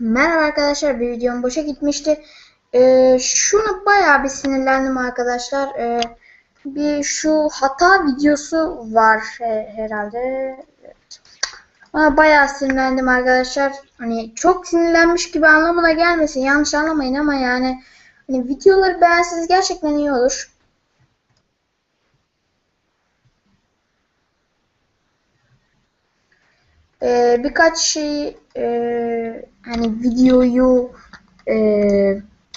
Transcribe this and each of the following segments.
Merhaba arkadaşlar bir videom boşa gitmişti. Ee, şunu bayağı bir sinirlendim arkadaşlar. Ee, bir şu hata videosu var e, herhalde. Evet. Ama bayağı sinirlendim arkadaşlar. Hani çok sinirlenmiş gibi anlamına gelmesin. Yanlış anlamayın ama yani hani videoları beğenseniz gerçekten iyi olur. Ee, birkaç şey e, hani videoyu e,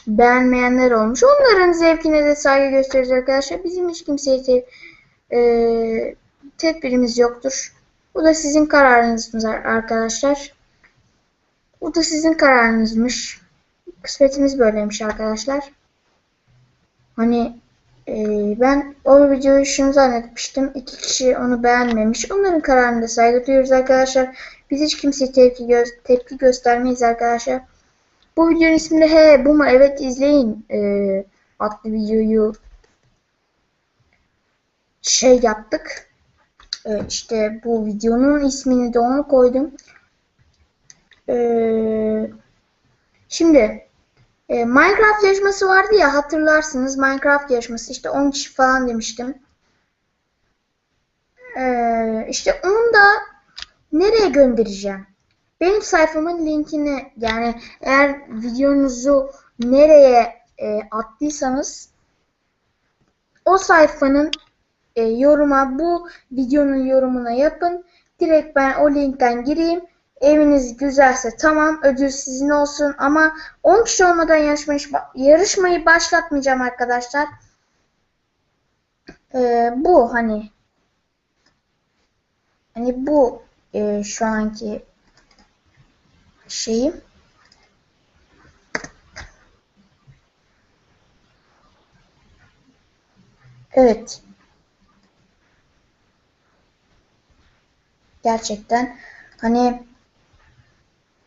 beğenmeyenler olmuş. Onların zevkine de saygı gösteririz arkadaşlar. Bizim hiç kimseye te, e, tedbirimiz yoktur. Bu da sizin kararınızmış arkadaşlar. Bu da sizin kararınızmış. Kısmetimiz böyleymiş arkadaşlar. Hani e, ben o videoyu şunu zannetmiştim. İki kişi onu beğenmemiş. Onların kararına da saygı duyuyoruz arkadaşlar. Biz hiç kimseye tepki, gö tepki göstermeyiz arkadaşlar. Bu videonun ismini he bu mu evet izleyin e, adlı videoyu şey yaptık. E, işte bu videonun ismini de onu koydum. E, şimdi e, Minecraft yarışması vardı ya hatırlarsınız Minecraft yarışması işte 10 kişi falan demiştim. E, işte onu da nereye göndereceğim? Benim sayfamın linkini yani eğer videonuzu nereye e, attıysanız o sayfanın e, yoruma bu videonun yorumuna yapın. Direkt ben o linkten gireyim. Eviniz güzelse tamam ödül sizin olsun ama 10 kişi olmadan yarışmayı, yarışmayı başlatmayacağım arkadaşlar. E, bu hani hani bu e, şu anki şeyim. Evet. Gerçekten hani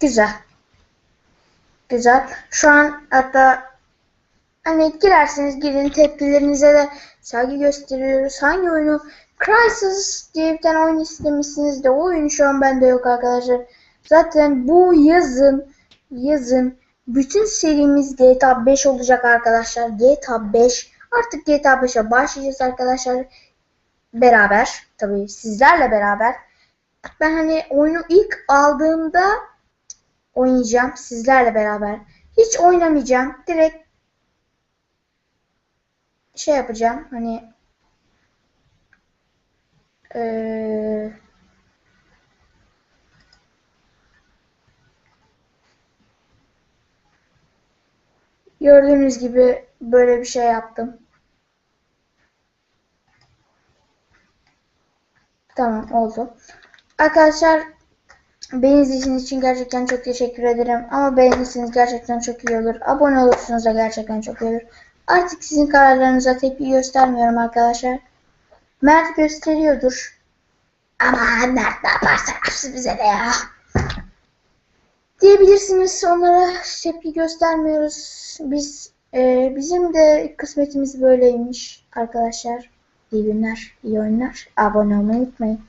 güzel. Güzel. Şu an hatta hani girerseniz girin tepkilerinize de saygı gösteriyoruz. Hangi oyunu Crysis diye bir tane oyun istemişsiniz de o oyun şu an bende yok arkadaşlar. Zaten bu yazın yazın bütün serimiz GTA 5 olacak arkadaşlar. GTA 5 artık GTA 5'e başlayacağız arkadaşlar. Beraber tabii sizlerle beraber. Ben hani oyunu ilk aldığımda oynayacağım sizlerle beraber. Hiç oynamayacağım. Direkt şey yapacağım. Hani eee Gördüğünüz gibi böyle bir şey yaptım. Tamam oldu. Arkadaşlar beni izlediğiniz için gerçekten çok teşekkür ederim. Ama beğenirseniz gerçekten çok iyi olur. Abone olursunuz da gerçekten çok iyi olur. Artık sizin kararlarınıza tepki göstermiyorum arkadaşlar. Mert gösteriyordur. Ama Mert ne yaparsa yapsın bize de ya. Diyebilirsiniz onlara tepki göstermiyoruz. Biz e, bizim de kısmetimiz böyleymiş arkadaşlar. İyi günler, iyi oyunlar. Abone olmayı unutmayın.